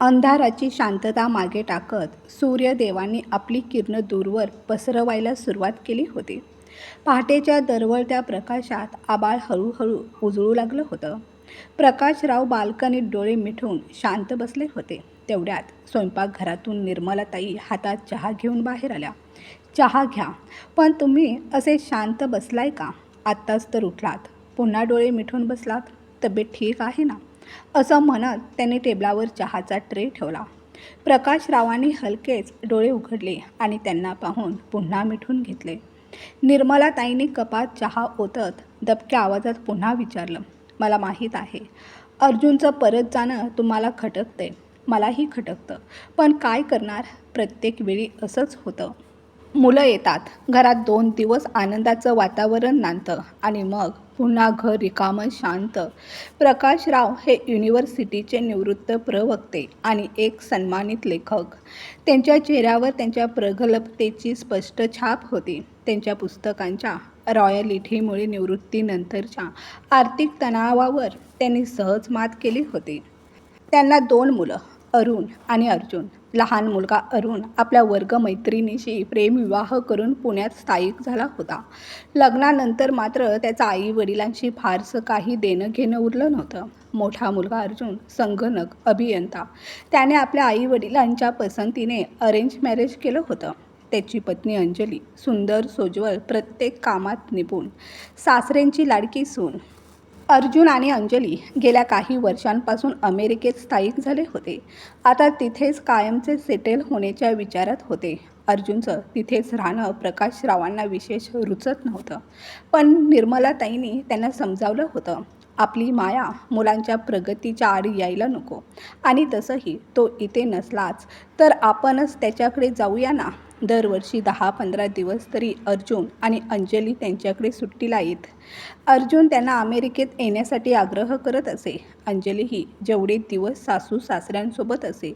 अंधाराची शांतता मागे टाकत सूर्यदेवांनी आपली किरणं दूरवर पसरवायला सुरुवात केली होती. पहाटेच्या दरवळत्या प्रकाशात आबाळ हळूहळू उजळू लागलं होतं. प्रकाशराव बाल्कनीत डोळे मिठून शांत बसले होते. तेवढ्यात स्वयंपाकघरातून निर्मलाताई हातात चहा घेऊन बाहेर आल्या. चहा घ्या पण तुम्ही असे शांत बसलाय का? आत्ताच तर उठलात. पुन्हा डोळे मिठून बसलात. तब्येत ठीक आहे ना? असं म्हणत त्याने टेबलावर चहाचा ट्रे ठेवला. प्रकाशरावांनी हलकेच डोळे उघडले आणि त्यांना पाहून पुन्हा मिठून घेतले. निर्मलाताईंनी कपात चहा ओतत दबक्या आवाजात पुन्हा विचारलं मला माहीत आहे. अर्जुनचं परत जाणं तुम्हाला खटकते. मलाही खटकतं. पण काय करणार? प्रत्येक वेळी असंच होतं. मुलं येतात. घरात दोन दिवस आनंदाचं वातावरण नांदतं आणि मग पुन्हा घर रिकामं शांत. प्रकाशराव हे युनिव्हर्सिटीचे निवृत्त प्रवक्ते आणि एक सन्मानित लेखक. त्यांच्या चेहऱ्यावर त्यांच्या प्रगल्भतेची स्पष्ट छाप होती. त्यांच्या पुस्तकांच्या रॉयलिटीमुळे निवृत्तीनंतरच्या आर्थिक तणावावर त्यांनी सहज मात केली होती. त्यांना दोन मुलं अरुण आणि अर्जुन. लहान मुलगा अरुण आपल्या वर्गमैत्रिणीशी प्रेमविवाह करून पुण्यात स्थायिक झाला होता. लग्नानंतर मात्र त्याचा आई वडिलांशी फारसं काही देणं घेणं उरलं नव्हतं. मोठा मुलगा अर्जुन संगणक अभियंता. त्याने आपल्या आई वडिलांच्या पसंतीने अरेंज मॅरेज केलं होतं. त्याची पत्नी अंजली सुंदर सोज्वळ प्रत्येक कामात निपुण. सासऱ्यांची लाडकी सून. अर्जुन आणि अंजली गेल्या काही वर्षांपासून अमेरिकेत स्थायिक झाले होते. आता तिथेच कायमचे सेटल होण्याच्या विचारात होते. अर्जुनचं तिथेच राहणं प्रकाशरावांना विशेष रुचत नव्हतं. पण निर्मलाताईंनी त्यांना समजावलं होतं. आपली माया मुलांच्या प्रगतीच्या आडी यायला नको. आणि तसंही तो इथे नसलाच तर आपणच त्याच्याकडे जाऊया ना? दरवर्षी दहा पंधरा दिवस तरी अर्जुन आणि अंजली त्यांच्याकडे सुट्टीला येत. अर्जुन त्यांना अमेरिकेत येण्यासाठी आग्रह करत असे. अंजलीही जेवढे दिवस सासू सासऱ्यांसोबत असे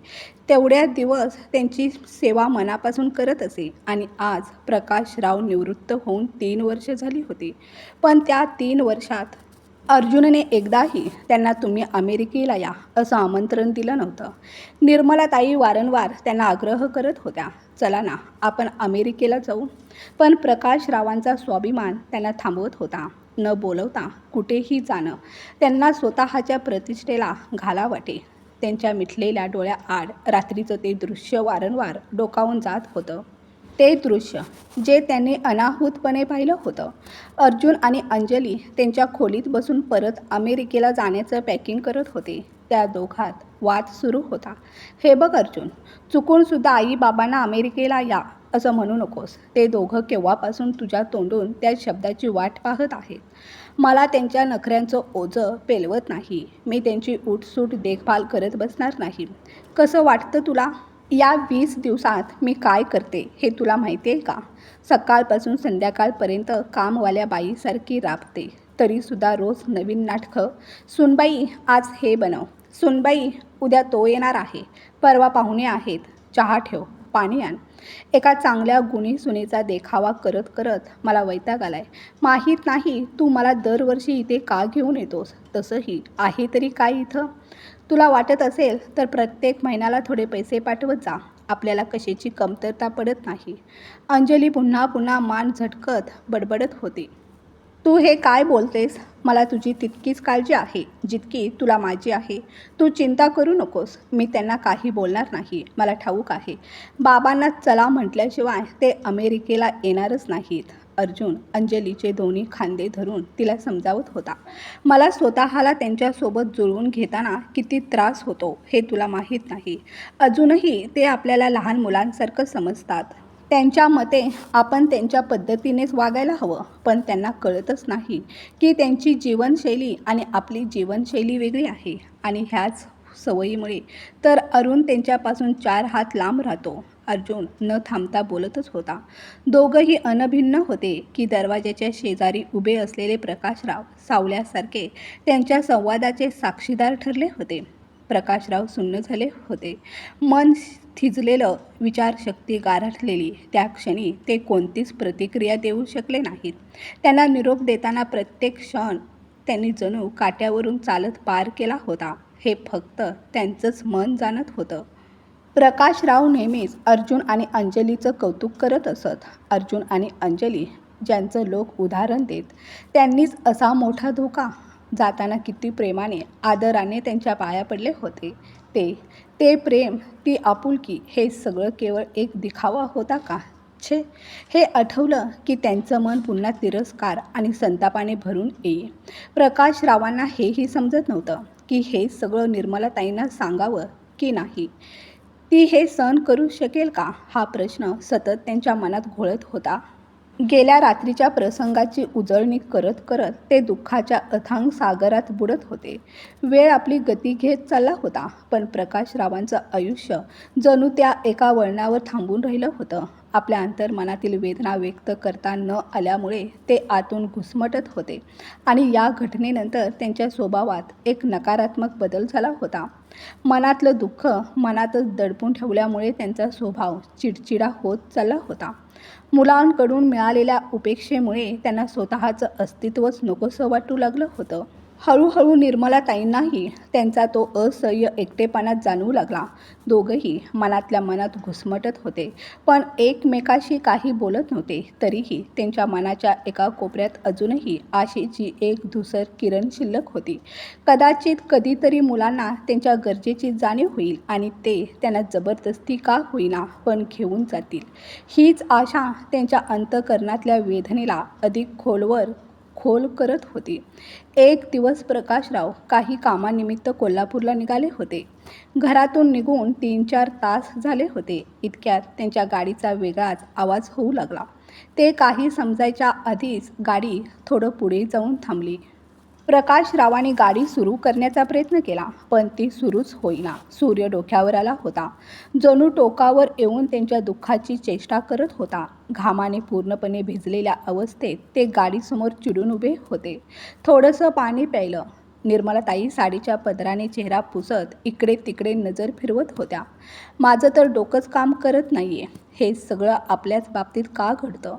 तेवढ्या दिवस त्यांची सेवा मनापासून करत असे. आणि आज प्रकाशराव निवृत्त होऊन तीन वर्ष झाली होती. पण त्या तीन वर्षात अर्जुनने एकदाही त्यांना तुम्ही अमेरिकेला या असं आमंत्रण दिलं नव्हतं. निर्मलाताई वारंवार त्यांना आग्रह करत होत्या चला ना आपण अमेरिकेला जाऊ. पण प्रकाशरावांचा स्वाभिमान त्यांना थांबवत होता. न बोलवता कुठेही जाणं त्यांना स्वतःच्या प्रतिष्ठेला घाला वाटे त्यांच्या मिठलेल्या डोळ्या आड रात्रीचं ते दृश्य वारंवार डोकावून जात होतं. ते दृश्य जे त्यांनी अनाहूतपणे पाहिलं होतं. अर्जुन आणि अंजली त्यांच्या खोलीत बसून परत अमेरिकेला जाण्याचं पॅकिंग करत होते. त्या दोघात वाद सुरू होता. हे बघ अर्जुन चुकूनसुद्धा आई बाबांना अमेरिकेला या असं म्हणू नकोस. ते दोघं केव्हापासून तुझ्या तोंडून त्या शब्दाची वाट पाहत आहेत? मला त्यांच्या नखऱ्यांचं ओझं पेलवत नाही. मी त्यांची उठसूट देखभाल करत बसणार नाही. कसं वाटतं तुला? या वीस दिवसात मी काय करते हे तुला माहिती आहे का? सकाळपासून संध्याकाळपर्यंत कामवाल्या बाईसारखी राबते. तरीसुद्धा रोज नवीन नाटकं. सुनबाई आज हे बनव. सुनबाई उद्या तो येणार आहे. परवा पाहुणे आहेत. चहा ठेव. पाणी आण. एका चांगल्या गुणी सुनेचा देखावा करत करत मला वैताग आलाय. माहीत नाही तू मला दरवर्षी इथे का घेऊन येतोस? तसंही आहे तरी काय इथं? तुला वाटत असेल तर प्रत्येक महिन्याला थोडे पैसे पाठवत जा. आपल्याला कशाची कमतरता पडत नाही. अंजली पुन्हा पुन्हा मान झटकत बडबडत होती. तू हे काय बोलतेस? मला तुझी तितकीच काळजी आहे जितकी तुला माझी आहे. तू चिंता करू नकोस. मी त्यांना काही बोलणार नाही. मला ठाऊक आहे. बाबांना चला म्हटल्याशिवाय ते अमेरिकेला येणारच नाहीत. अर्जुन अंजलीचे दोन्ही खांदे धरून तिला समजावत होता. मला स्वतःला त्यांच्यासोबत जुळवून घेताना किती त्रास होतो हे तुला माहीत नाही. अजूनही ते आपल्याला लहान मुलांसारखं समजतात. त्यांच्या मते आपण त्यांच्या पद्धतीनेच वागायला हवं पण त्यांना कळतच नाही की त्यांची जीवनशैली आणि आपली जीवनशैली वेगळी आहे आणि ह्याच सवयीमुळे तर अरुण त्यांच्यापासून चार हात लांब राहतो. अर्जुन न थांबता बोलतच होता. दोघंही अनभिन्न होते की दरवाजाच्या शेजारी उभे असलेले प्रकाशराव सावल्यासारखे त्यांच्या संवादाचे साक्षीदार ठरले होते. प्रकाशराव सुन्न झाले होते. मन थिजलेलं विचारशक्ती गारठलेली त्या क्षणी ते कोणतीच प्रतिक्रिया देऊ शकले नाहीत. त्यांना निरोप देताना प्रत्येक क्षण त्यांनी जणू काट्यावरून चालत पार केला होता. हे फक्त त्यांचंच मन जाणत होतं. प्रकाशराव नेहमीच अर्जुन आणि अंजलीचं कौतुक करत असत. अर्जुन आणि अंजली ज्यांचं लोक उदाहरण देत त्यांनीच असा मोठा धोका. जाताना किती प्रेमाने आदराने त्यांच्या पाया पडले होते. ते ते प्रेम ती आपुलकी हे सगळं केवळ एक दिखावा होता का? छे हे आठवलं की त्यांचं मन पुन्हा तिरस्कार आणि संतापाने भरून येई. प्रकाशरावांना हेही समजत नव्हतं की हे सगळं निर्मलाताईंना सांगावं की नाही. ती हे सहन करू शकेल का? हा प्रश्न सतत त्यांच्या मनात घोळत होता. गेल्या रात्रीच्या प्रसंगाची उजळणी करत करत ते दुःखाच्या अथांग सागरात बुडत होते. वेळ आपली गती घेत चालला होता पण प्रकाशरावांचं आयुष्य जणू त्या एका वळणावर थांबून राहिलं होतं. आपल्या अंतर्मनातील वेदना व्यक्त करता न आल्यामुळे ते आतून घुसमटत होते आणि या घटनेनंतर त्यांच्या स्वभावात एक नकारात्मक बदल झाला होता. मनातलं दुःख मनातच दडपून ठेवल्यामुळे त्यांचा स्वभाव चिडचिडा होत चालला होता. मुलांकडून मिळालेल्या उपेक्षेमुळे त्यांना स्वतःचं अस्तित्वच नकोसं वाटू लागलं होतं. हळूहळू निर्मलाताईंनाही त्यांचा तो असह्य एकटेपणा जाणवू लागला. दोघंही मनातल्या मनात घुसमटत होते. पण एकमेकाशी काही बोलत नव्हते. तरीही त्यांच्या मनाच्या एका कोपऱ्यात अजूनही आशेची एक धुसर किरण शिल्लक होती. कदाचित कधीतरी मुलांना त्यांच्या गरजेची जाणीव होईल आणि ते त्यांना जबरदस्ती का होईना पण घेऊन जातील. हीच आशा त्यांच्या अंतकरणातल्या वेदनेला अधिक खोलवर खोल करत होती. एक दिवस प्रकाशराव काही कामानिमित्त कोल्हापूरला निघाले होते. घरातून निघून तीन चार तास झाले होते. इतक्यात त्यांच्या गाडीचा वेगळाच आवाज होऊ लागला. ते काही समजायच्या आधीच गाडी थोडं पुढे जाऊन थांबली. प्रकाशरावांनी गाडी सुरू करण्याचा प्रयत्न केला पण ती सुरूच होईना. सूर्य डोक्यावर आला होता. जणू टोकावर येऊन त्यांच्या दुःखाची चेष्टा करत होता. घामाने पूर्णपणे भिजलेल्या अवस्थेत ते गाडीसमोर चिडून उभे होते. थोडंसं पाणी प्यायलं. निर्मलाताई साडीच्या पदराने चेहरा पुसत इकडे तिकडे नजर फिरवत होत्या. माझं तर डोकंच काम करत नाही आहे हे सगळं आपल्याच बाबतीत का घडतं?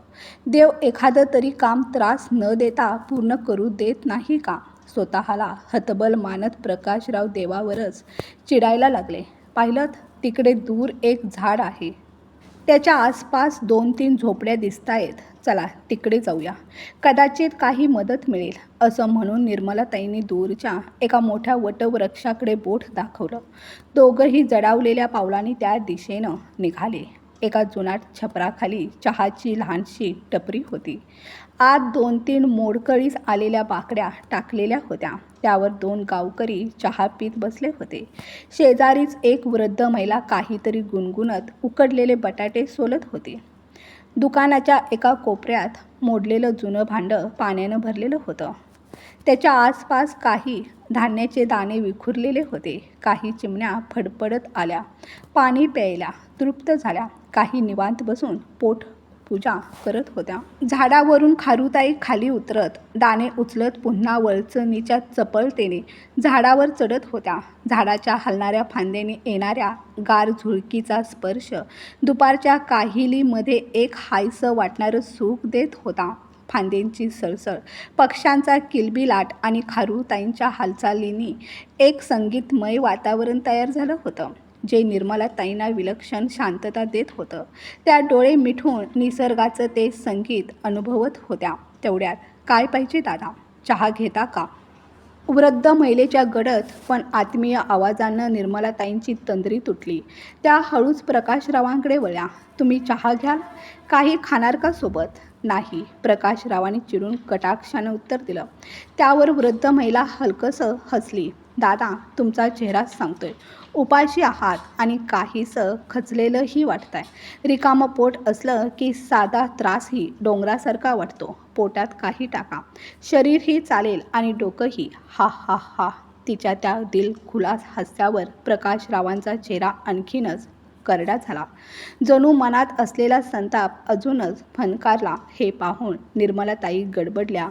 देव एखादं तरी काम त्रास न देता पूर्ण करू देत नाही का? स्वतःला हतबल मानत प्रकाशराव देवावरच चिडायला लागले. पाहिलं तिकडे दूर एक झाड आहे. त्याच्या आसपास दोन तीन झोपड्या दिसतायत चला तिकडे जाऊया. कदाचित काही मदत मिळेल असं म्हणून निर्मलाताईंनी दूरच्या एका मोठ्या वटवृक्षाकडे बोट दाखवलं. दोघंही जडावलेल्या पावलांनी त्या दिशेनं निघाले. एका जुनाट छपराखाली चहाची लहानशी टपरी होती. आत दोन तीन मोडकळीस आलेल्या बाकड्या टाकलेल्या होत्या. त्यावर दोन गावकरी चहा पीत बसले होते. शेजारीच एक वृद्ध महिला काहीतरी गुणगुणत उकडलेले बटाटे सोलत होती. दुकानाच्या एका कोपऱ्यात मोडलेलं जुनं भांडं पाण्यानं भरलेलं होतं. त्याच्या आसपास काही धान्याचे दाणे विखुरलेले होते. काही चिमण्या फडफडत आल्या. पाणी प्यायला तृप्त झाल्या. काही निवांत बसून पोट पूजा करत होत्या. झाडावरून खारुताई खाली उतरत दाणे उचलत पुन्हा वळचणीच्या चपळतेने झाडावर चढत होत्या. झाडाच्या हलणाऱ्या फांद्याने येणाऱ्या गार झुळकीचा स्पर्श दुपारच्या काहिलीमध्ये एक हायसं वाटणारं सुख देत होता. फांद्यांची सळसळ पक्ष्यांचा किलबिलाट आणि खारुताईंच्या हालचालींनी एक संगीतमय वातावरण तयार झालं होतं. जे निर्मलाताईंना विलक्षण शांतता देत होतं. त्या डोळे मिठून निसर्गाचं ते संगीत अनुभवत होत्या. तेवढ्यात काय पाहिजे दादा? चहा घेता का? वृद्ध महिलेच्या गडद पण आत्मीय आवाजानं निर्मलाताईंची तंद्री तुटली. त्या हळूच प्रकाशरावांकडे वळल्या. तुम्ही चहा घ्याल काही खाणार का सोबत? नाही. प्रकाशरावांनी चिडून कटाक्षानं उत्तर दिलं. त्यावर वृद्ध महिला हलकंसं हसली. दादा तुमचा चेहराच सांगतोय. उपाशी आहात आणि काहीसं खचलेलंही वाटतंय. रिकामं पोट असलं की साधा त्रासही डोंगरासारखा वाटतो. पोटात काही टाका. शरीरही चालेल आणि डोकंही. हा हा हा. तिच्या त्या दिलखुलास हास्यावर प्रकाशरावांचा चेहरा आणखीनच करडा झाला. जणू मनात असलेला संताप अजूनच फनकारला हे पाहून निर्मलाताई गडबडल्या.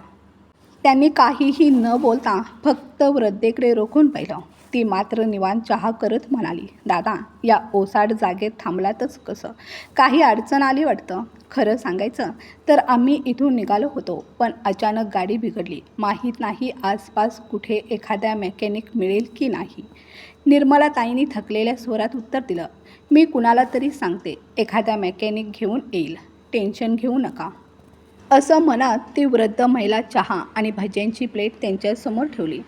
त्यांनी काहीही न बोलता फक्त वृद्धेकडे रोखून पाहिलं. ती मात्र निवांत चहा करत म्हणाली दादा या ओसाड जागेत थांबलातच कसं? काही अडचण आली वाटतं? खरं सांगायचं तर आम्ही इथून निघालो होतो पण अचानक गाडी बिघडली. माहीत नाही आसपास कुठे एखाद्या मेकॅनिक मिळेल की नाही. निर्मलाताईंनी थकलेल्या स्वरात उत्तर दिलं मी कुणाला तरी सांगते एखाद्या मेकॅनिक घेऊन येईल. टेन्शन घेऊ नका. असं म्हणत ती वृद्ध महिला चहा आणि भज्यांची प्लेट त्यांच्यासमोर ठेवली.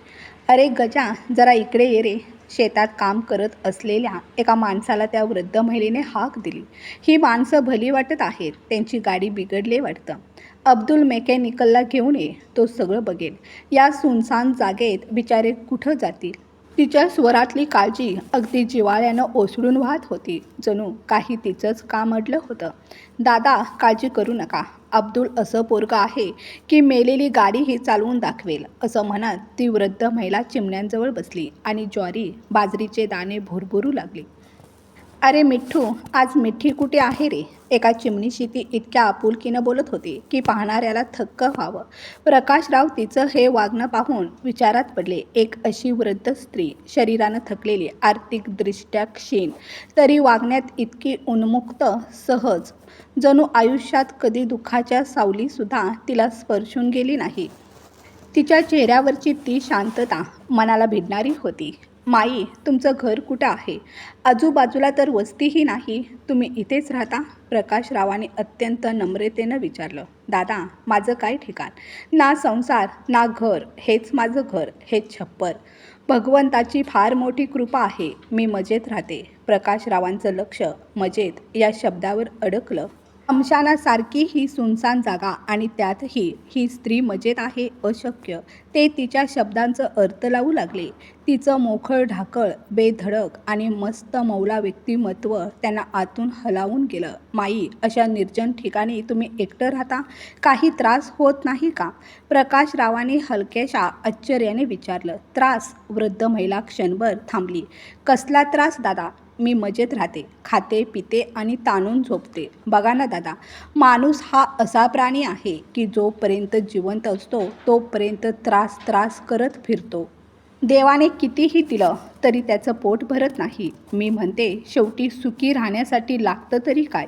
अरे गजा जरा इकडे ये रे. शेतात काम करत असलेल्या एका माणसाला त्या वृद्ध महिलेने हाक दिली. ही माणसं भली वाटत आहेत त्यांची गाडी बिघडली वाटतं. अब्दुल मेकॅनिकलला घेऊन ये तो सगळं बघेल. या सुनसान जागेत बिचारे कुठं जातील? तिच्या स्वरातली काळजी अगदी जिवाळ्यानं ओसळून वाहत होती. जणू काही तिचंच काम अडलं होतं? दादा काळजी करू नका. अब्दुल असं पोरगं आहे की मेलेली गाडीही चालवून दाखवेल असं म्हणत ती वृद्ध महिला चिमण्यांजवळ बसली आणि ज्वारी बाजरीचे दाणे भुरभुरू लागली. अरे मिठ्ठू आज मिठी कुठे आहे रे? एका चिमणीशी ती इतक्या आपुलकीनं बोलत होती की पाहणाऱ्याला थक्क व्हावं. प्रकाशराव तिचं हे वागणं पाहून विचारात पडले. एक अशी वृद्ध स्त्री शरीरानं थकलेली आर्थिकदृष्ट्या क्षीण तरी वागण्यात इतकी उन्मुक्त सहज. जणू आयुष्यात कधी दुःखाच्या सावलीसुद्धा तिला स्पर्शून गेली नाही. तिच्या चेहऱ्यावरची ती शांतता मनाला भिडणारी होती. माई तुमचं घर कुठं आहे? आजूबाजूला तर वस्तीही नाही. तुम्ही इथेच राहता? प्रकाशरावाने अत्यंत नम्रतेनं विचारलं. दादा माझं काय ठिकाण? ना संसार ना घर. हेच माझं घर. हेच छप्पर. भगवंताची फार मोठी कृपा आहे. मी मजेत राहते. प्रकाशरावांचं लक्ष मजेत या शब्दावर अडकलं. स्मशानासारखी ही सुनसान जागा आणि त्यातही ही स्त्री मजेत आहे अशक्य. ते तिच्या शब्दांचं अर्थ लावू लागले. तिचं मोखळ ढाकळ बेधडक आणि मस्त मौला व्यक्तिमत्व त्यांना आतून हलावून गेलं. माई अशा निर्जन ठिकाणी तुम्ही एकटं राहता? काही त्रास होत नाही का? प्रकाशरावाने हलक्याशा आश्चर्याने विचारलं. त्रास? वृद्ध महिला क्षणभर थांबली. कसला त्रास दादा? मी मजेत राहते खाते पिते आणि ताणून झोपते. बघा ना दादा माणूस हा असा प्राणी आहे की जोपर्यंत जिवंत असतो तोपर्यंत त्रास त्रास करत फिरतो. देवाने कितीही दिलं तरी त्याचं पोट भरत नाही. मी म्हणते शेवटी सुखी राहण्यासाठी लागतं तरी काय?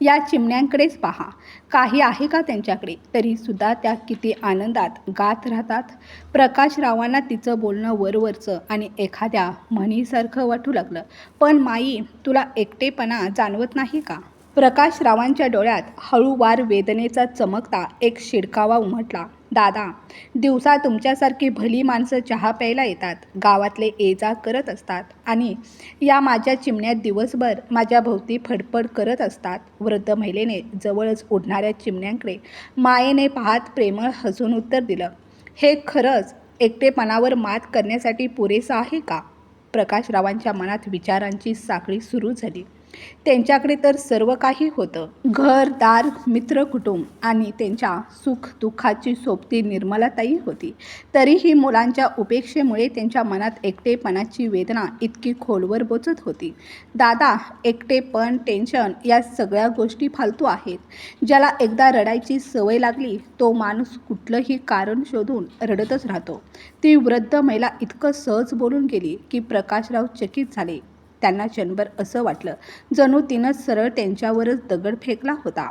या चिमण्यांकडेच पहा. काही आहे का त्यांच्याकडे? तरीसुद्धा त्या किती आनंदात गात राहतात. प्रकाशरावांना तिचं बोलणं वरवरचं आणि एखाद्या म्हणीसारखं वाटू लागलं. पण माई तुला एकटेपणा जाणवत नाही का? प्रकाशरावांच्या डोळ्यात हळूवार वेदनेचा चमकता एक शिडकावा उमटला. दादा दिवसा तुमच्यासारखी भली माणसं चहा प्यायला येतात गावातले ये जा करत असतात आणि या माझ्या चिमण्यात दिवसभर माझ्या भोवती फडफड करत असतात. वृद्ध महिलेने जवळच उडणाऱ्या चिमण्यांकडे मायेने पाहत प्रेमळ हसून उत्तर दिलं हे खरंच एकटेपणावर मात करण्यासाठी पुरेसं आहे का? प्रकाशरावांच्या मनात विचारांची साखळी सुरू झाली. त्यांच्याकडे तर सर्व काही होतं. घर दार मित्र कुटुंब आणि त्यांच्या सुख दुःखाची सोबती निर्मलाताई होती. तरीही मुलांच्या उपेक्षेमुळे त्यांच्या मनात एकटेपणाची वेदना इतकी खोलवर बोचत होती. दादा एकटेपण टेन्शन या सगळ्या गोष्टी फालतू आहेत. ज्याला एकदा रडायची सवय लागली तो माणूस कुठलंही कारण शोधून रडतच राहतो. ती वृद्ध महिला इतकं सहज बोलून गेली की प्रकाशराव चकित झाले. त्यांना क्षणभर असं वाटलं जणू तिनं सरळ त्यांच्यावरच दगड फेकला होता.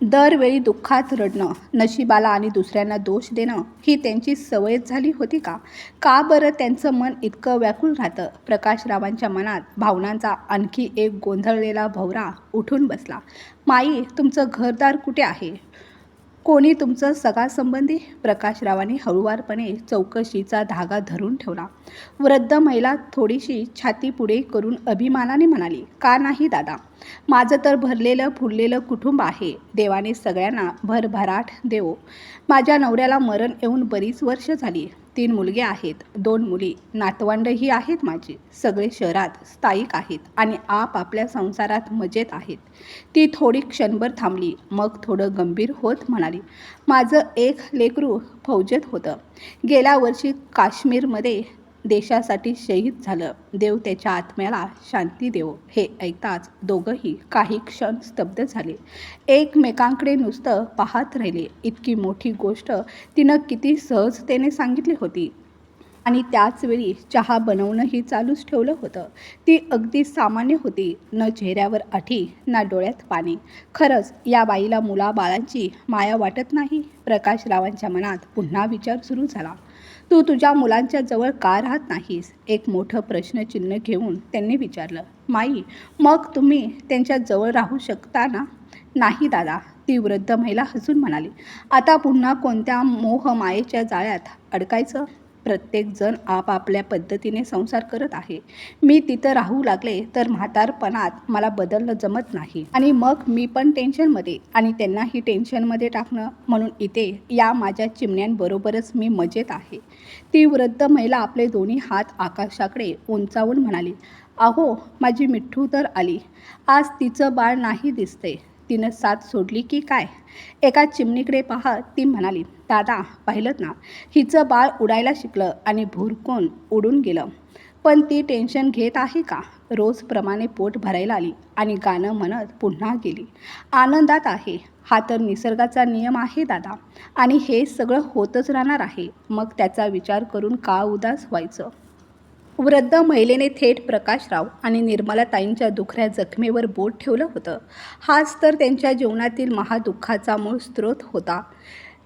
दरवेळी दुःखात रडणं नशिबाला आणि दुसऱ्यांना दोष देणं ही त्यांची सवयच झाली होती का? का बरं त्यांचं मन इतकं व्याकुळ राहतं? प्रकाशरावांच्या मनात भावनांचा आणखी एक गोंधळलेला भवरा उठून बसला. माई तुमचं घरदार कुठे आहे? कोणी तुमचं सगासंबंधी प्रकाशरावाने हळुवारपणे चौकशीचा धागा धरून ठेवला. वृद्ध महिला थोडीशी छाती पुढे करून अभिमानाने म्हणाली का नाही दादा? माझं तर भरलेलं फुललेलं कुटुंब आहे. देवाने सगळ्यांना भरभराट देवो. माझ्या नवऱ्याला मरण येऊन बरीच वर्ष झाली. तीन मुलगे आहेत. दोन मुली नातवंडही आहेत माझी. सगळे शहरात स्थायिक आहेत आणि आपापल्या संसारात मजेत आहेत. ती थोडी क्षणभर थांबली. मग थोडं गंभीर होत म्हणाली माझं एक लेकरू फौजेत होतं. गेल्या वर्षी काश्मीरमध्ये देशासाठी शहीद झालं. देव त्याच्या आत्म्याला शांती देव. हे ऐकताच दोघंही काही क्षण स्तब्ध झाले. एकमेकांकडे नुसतं पाहत राहिले. इतकी मोठी गोष्ट तिनं किती सहजतेने सांगितली होती. आणि त्याचवेळी चहा बनवणंही चालूच ठेवलं होतं. ती अगदी सामान्य होती. न चेहऱ्यावर आठी ना डोळ्यात पाणी. खरंच या बाईला मुलाबाळांची माया वाटत नाही? प्रकाशरावांच्या मनात पुन्हा विचार सुरू झाला. तू तुझ्या मुलांच्या जवळ का राहत नाहीस? एक मोठं प्रश्नचिन्ह घेऊन त्यांनी विचारलं. माई मग तुम्ही त्यांच्या जवळ राहू शकता ना? नाही दादा ती वृद्ध महिला हसून म्हणाली. आता पुन्हा कोणत्या मोहमायेच्या जाळ्यात अडकायचं? प्रत्येकजण आपापल्या पद्धतीने संसार करत आहे. मी तिथं राहू लागले तर म्हातारपणात मला बदलणं जमत नाही. आणि मग मी पण टेन्शनमध्ये आणि त्यांनाही टेन्शनमध्ये टाकणं म्हणून इथे या माझ्या चिमण्यांबरोबरच मी मजेत आहे. ती वृद्ध महिला आपले दोन्ही हात आकाशाकडे उंचावून म्हणाली अहो माझी मिठ्ठू तर आली. आज तिचं बाळ नाही दिसते तिनं साथ सोडली की काय? एका चिमणीकडे पाहत ती म्हणाली दादा पाहिलं ना? हिचं बाळ उडायला शिकलं आणि भुरकून उडून गेलं. पण ती टेन्शन घेत आहे का? रोजप्रमाणे पोट भरायला आली आणि गाणं म्हणत पुन्हा गेली. आनंदात आहे. हा तर निसर्गाचा नियम आहे दादा. आणि हे सगळं होतच राहणार आहे. मग त्याचा विचार करून का उदास व्हायचं? वृद्ध महिलेने थेट प्रकाशराव आणि निर्मलाताईंच्या दुखऱ्या जखमेवर बोट ठेवलं होतं. हाच तर त्यांच्या जीवनातील महादुःखाचा मूळ स्रोत होता.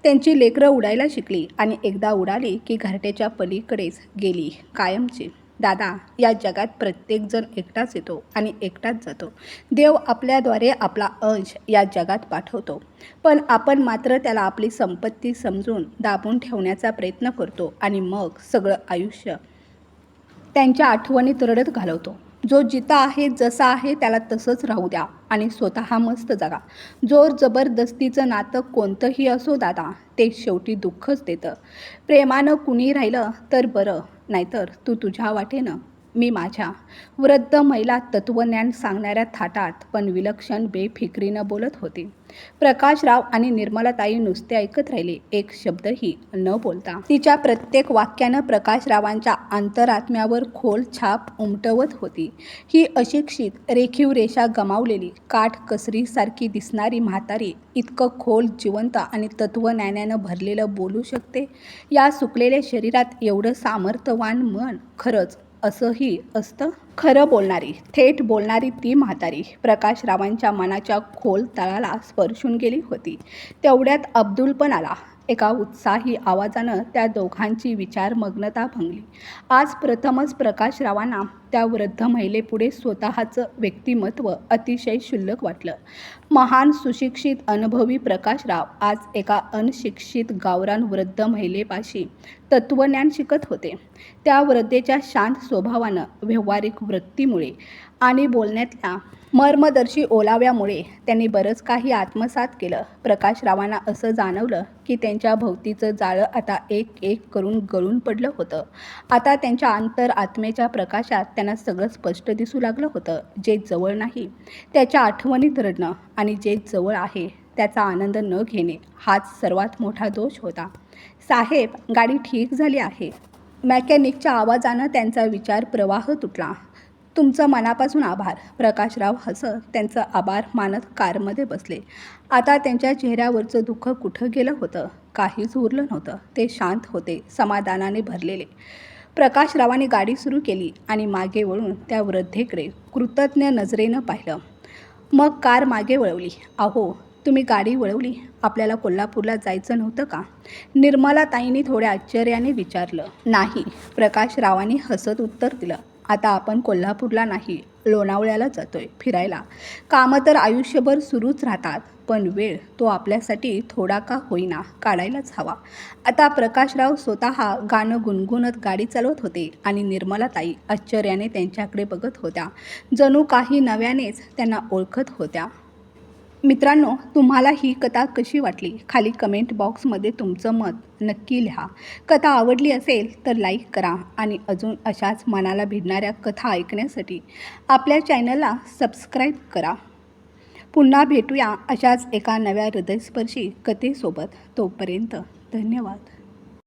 त्यांची लेकरं उडायला शिकली आणि एकदा उडाली की घरट्याच्या पलीकडेच गेली कायमची. दादा या जगात प्रत्येकजण एकटाच येतो आणि एकटाच जातो. देव आपल्याद्वारे आपला अंश या जगात पाठवतो. पण आपण मात्र त्याला आपली संपत्ती समजून दाबून ठेवण्याचा प्रयत्न करतो आणि मग सगळं आयुष्य त्यांच्या आठवणीत रडत घालवतो. जो जिता आहे जसा आहे त्याला तसंच राहू द्या आणि स्वतः मस्त जगा. जोर जबरदस्तीचं नातं कोणतंही असो दादा ते शेवटी दुःखच देतं. प्रेमानं कुणी राहिलं तर बरं नाहीतर तू तुझ्या वाटेनं मी माझ्या वृद्ध महिला तत्त्वज्ञान सांगणाऱ्या थाटात पण विलक्षण बेफिक्रीनं बोलत होती. प्रकाशराव आणि निर्मलाताई नुसते ऐकत राहिले. एक शब्दही न बोलता. तिच्या प्रत्येक वाक्यानं प्रकाशरावांच्या अंतरात्म्यावर खोल छाप उमटवत होती. ही अशिक्षित रेखीव रेषा गमावलेली काठ कसरीसारखी दिसणारी म्हातारी इतकं खोल जिवंत आणि तत्वज्ञानानं भरलेलं बोलू शकते? या सुकलेल्या शरीरात एवढं सामर्थ्यवान मन खरंच असंही असतं. खरं बोलणारी थेट बोलणारी ती म्हातारी प्रकाशरावांच्या मनाच्या खोल तळाला स्पर्शून गेली होती. तेवढ्यात अब्दुल पण आला. एका उत्साही आवाजानं त्या दोघांची विचारमग्नता भंगली. आज प्रथमच प्रकाशरावांना त्या वृद्ध महिलेपुढे स्वतःचं व्यक्तिमत्व अतिशय क्षुल्लक वाटलं. महान सुशिक्षित अनुभवी प्रकाशराव आज एका अनशिक्षित गावरान वृद्ध महिलेपाशी तत्त्वज्ञान शिकत होते. त्या वृद्धेच्या शांत स्वभावानं व्यावहारिक वृत्तीमुळे आणि बोलण्यातल्या मर्मदर्शी ओलाव्यामुळे त्यांनी बरंच काही आत्मसात केलं. प्रकाशरावांना असं जाणवलं की त्यांच्या भोवतीचं जाळं आता एक एक करून गळून पडलं होतं. आता त्यांच्या अंतर आत्मेच्या प्रकाशात त्यांना सगळं स्पष्ट दिसू लागलं होतं. जे जवळ नाही त्याच्या आठवणीत रडणं आणि जे जवळ आहे त्याचा आनंद न घेणे हाच सर्वात मोठा दोष होता. साहेब गाडी ठीक झाली आहे. मॅकॅनिकच्या आवाजानं त्यांचा विचार प्रवाह तुटला. तुमचं मनापासून आभार. प्रकाशराव हसत त्यांचं आभार मानत कारमध्ये बसले. आता त्यांच्या चेहऱ्यावरचं दुःख कुठं गेलं होतं? काहीच उरलं नव्हतं. ते शांत होते समाधानाने भरलेले. प्रकाशरावाने गाडी सुरू केली आणि मागे वळून त्या वृद्धेकडे कृतज्ञ नजरेनं पाहिलं. मग कार मागे वळवली. अहो तुम्ही गाडी वळवली? आपल्याला कोल्हापूरला जायचं नव्हतं का? निर्मलाताईंनी थोड्या आश्चर्याने विचारलं. नाही. प्रकाशरावांनी हसत उत्तर दिलं. आता आपण कोल्हापूरला नाही लोणावळ्याला जातोय फिरायला. कामं तर आयुष्यभर सुरूच राहतात पण वेळ तो आपल्यासाठी थोडा का होईना काढायलाच हवा. आता प्रकाशराव स्वतः गाणं गुणगुणत गाडी चालवत होते आणि निर्मलाताई आश्चर्याने त्यांच्याकडे बघत होत्या. जणू काही नव्यानेच त्यांना ओळखत होत्या. मित्रांनो तुम्हाला ही कथा कशी वाटली? खाली कमेंट बॉक्समध्ये तुमचं मत नक्की लिहा. कथा आवडली असेल तर लाईक करा आणि अजून अशाच मनाला भिडणाऱ्या कथा ऐकण्यासाठी आपल्या चॅनलला सबस्क्राईब करा. पुन्हा भेटूया अशाच एका नव्या हृदयस्पर्शी कथेसोबत. तोपर्यंत धन्यवाद.